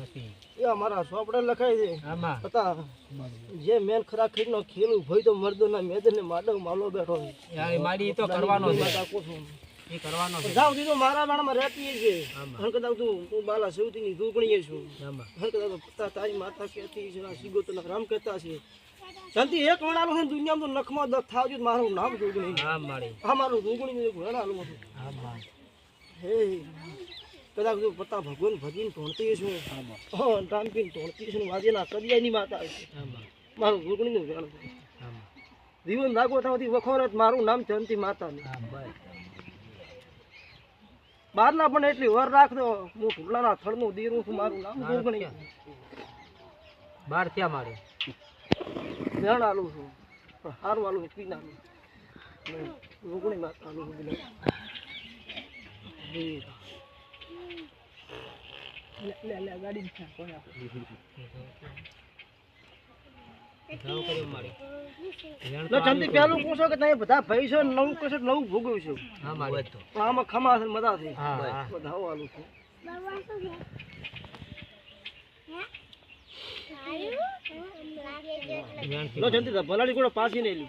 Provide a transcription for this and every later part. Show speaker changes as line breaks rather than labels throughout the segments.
નથી.
એ અમારા સોપડે લખાય છે. હતા. જે મેન ખરા ખીરનો ખેલું ભઈ તો મર્દો ના મેદન ને માલો બેઠો
યાર માડી તો કરવાનો છે. એ કરવાનો છે.
જાવ દીધો મારા બાણામાં રહેતી છે.
આમાં.
કદાચ તું હું બાલા સૌથી ની દુગણીએ છું હણ કદાચ પતા તારી માતા કહેતી છે રામ કહેતા છે. શાંતિ એક વણાલો છે દુનિયામાં તો નખમાં દખ થાવજો મારું નામ દુગણી
માડી
આ મારું દુગણી હે. કદાચ તું પતા ભગવાન ભજીને ધોણતી છું હા રામપીને ધોણતી છું વાજેના કડિયાની માતા છે. મારું દુગણીનું વેણ છે.
આમાં
જીવન લાગો ત્યાંથી વખોરત મારું નામ છે અંતિ માતાની બહારના પણ એટલી વર રાખજો. હું ઢુકલાના થળનું દીરું છું મારું નામ
બાર
દુગણી
બાર ક્યાં મારે?
જણ આલું છું. હારું આલું છું પીનાનું દુગણી માતા આલું છું બીજું. વીર. લે, લે, લે, ગાડી ને ક્યાં કોને આપે?
જાવ કર્યો માડી વેણ
લો, ચંદી પેલું પૂછો કે તમે બધા ભાઈ છો નવું કશો નવું ભોગવ્યું છે. પણ આમાં ખમા છે મજા છે. બધા આવું છું. ભલાડી கூட પાછી નહીં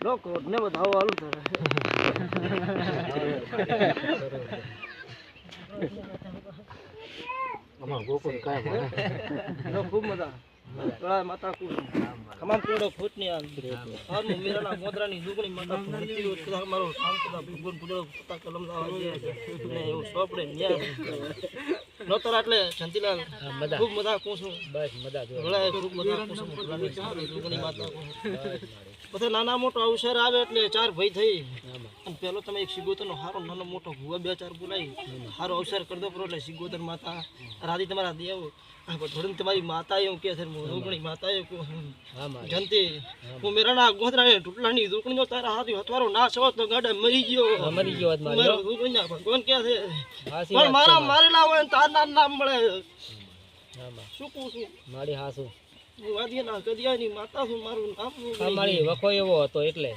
બધું ને બધા લો કોટ અમાર ગોકુલ કાય ખૂબ મજા ગળા માતા કુ તમામ કોડો ફૂટની આમ હાર મુ મીરાના ગોદરાની જુગણી માતા ભરતી હોય કદા મારો કામ કદા ભગવાન કુડો પતા કલમ ના આવે ને એવું સોપડે ન્યા નોતર એટલે શાંતિલાલ ખૂબ મજા કુ છું
બસ મજા જો
ગળાએ ખૂબ મજા કુ છું દુગણી માતા પછી નાના મોટો અવસર આવે એટલે ચાર ભાઈ થઈ. પેલો તમે એક સિગોતરનો હારો નાનો મોટો ભૂવા બે ચાર બોલાવી હારો અવસર કરી દો કરો એટલે સિગોતર માતા રાધી તમારા દેવ થોડી તમારી માતા એવું કે છે. રોગણી માતા એવું જનતી હું મેરાના ગોધરા ટુટલાની દુકણીનો તારા હાથ હથવારો નાશ હોત તો ગાડા મરી ગયો.
મરી ગયો
ભગવાન કે છે પણ મારા મારેલા હોય તાર નામ નામ મળે. શું કહું છું?
મારી હાસુ.
વાદ્ય ના કદિયાની માતા શું મારું નામ
મારી વખો એવો હતો એટલે.